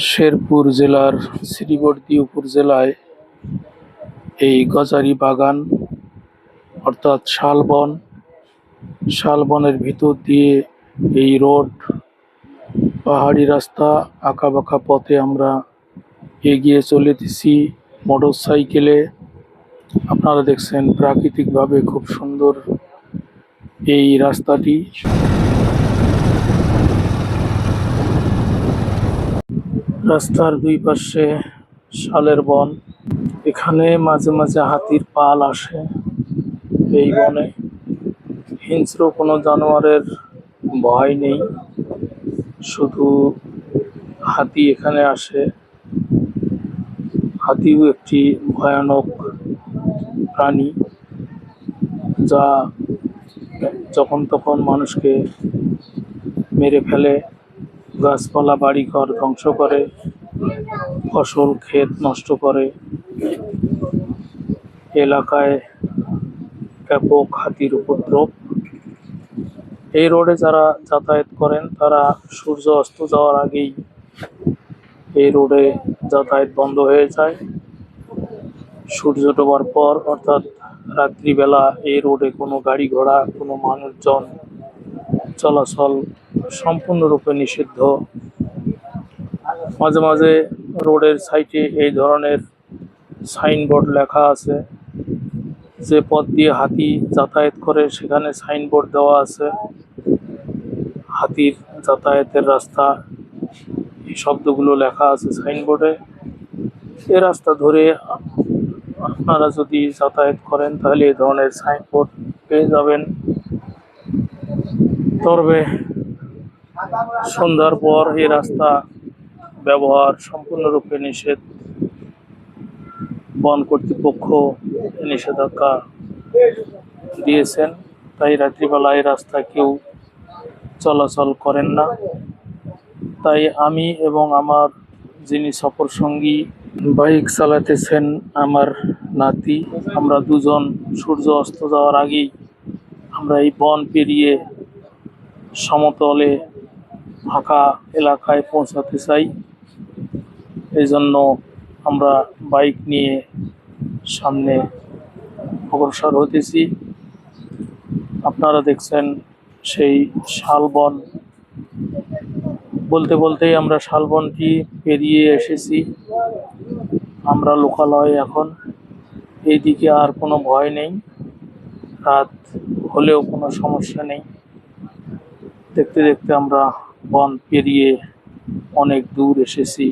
শেরপুর জেলার শ্রীবর্দী উপজেলায় এই গজারি বাগান, অর্থাৎ শালবন, শালবনের ভিতর দিয়ে এই রোড, পাহাড়ি রাস্তা, আঁকাবাঁকা পথে আমরা এগিয়ে চলেতেছি মোটর সাইকেলে আপনারা দেখছেন প্রাকৃতিকভাবে খুব সুন্দর এই রাস্তাটি। রাস্তার দুই পাশে শালের বন। এখানে মাঝে মাঝে হাতির পাল আসে এই বনে। হিংস্র কোনো জানোয়ারের ভয় নেই। শুধু হাতি এখানে আসে। হাতিও একটি ভয়ানক প্রাণী যা যখন তখন মানুষকে মেরে ফেলে। গাছপালা, বাড়িঘর ধ্বংস করে, ফসল, ক্ষেত নষ্ট করে। এলাকায় ব্যাপক হাতির উপদ্রব। এই রোডে যারা যাতায়াত করেন, তারা সূর্য অস্ত যাওয়ার আগেই এই রোডে যাতায়াত বন্ধ হয়ে যায়। সূর্য ডোবার পর অর্থাৎ রাত্রিবেলা এই রোডে কোনো গাড়ি ঘোড়া, কোনো মানুষজন চলাচল সম্পূর্ণরূপে নিষিদ্ধ। মাঝে মাঝে রোডের সাইডে এই ধরনের সাইনবোর্ড লেখা আছে। যে পথ দিয়ে হাতি যাতায়াত করে, সেখানে সাইনবোর্ড দেওয়া আছে। হাতির যাতায়াতের রাস্তা, এই শব্দগুলো লেখা আছে সাইনবোর্ডে। এ রাস্তা ধরে আপনারা যদি যাতায়াত করেন, তাহলে এই ধরনের সাইনবোর্ড পেয়ে যাবেন। তবে সন্ধ্যার পর এই রাস্তা ব্যবহার সম্পূর্ণরূপে নিষেধ। বন কর্তৃপক্ষ নিষেধাজ্ঞা দিয়েছেন, তাই রাত্রিবেলা এই রাস্তা কেউ চলাচল করেন না। তাই আমি এবং আমার যিনি সফর সঙ্গী বাইক চালাতেছেন আমার নাতি, আমরা দুজন সূর্য অস্ত যাওয়ার আগেই আমরা এই বন পেরিয়ে সমতলে ফাঁকা এলাকায় পৌঁছাতে চাই। এই জন্য আমরা বাইক নিয়ে সামনে অগ্রসর হতেছি আপনারা দেখছেন সেই শালবন। বলতে বলতেই আমরা শালবনটি পেরিয়ে এসেছি। আমরা লোকালয় এখন। এইদিকে আর কোনো ভয় নেই। রাত হলেও কোনো সমস্যা নেই। দেখতে দেখতে আমরা বন পেরিয়ে অনেক দূর এসেছি।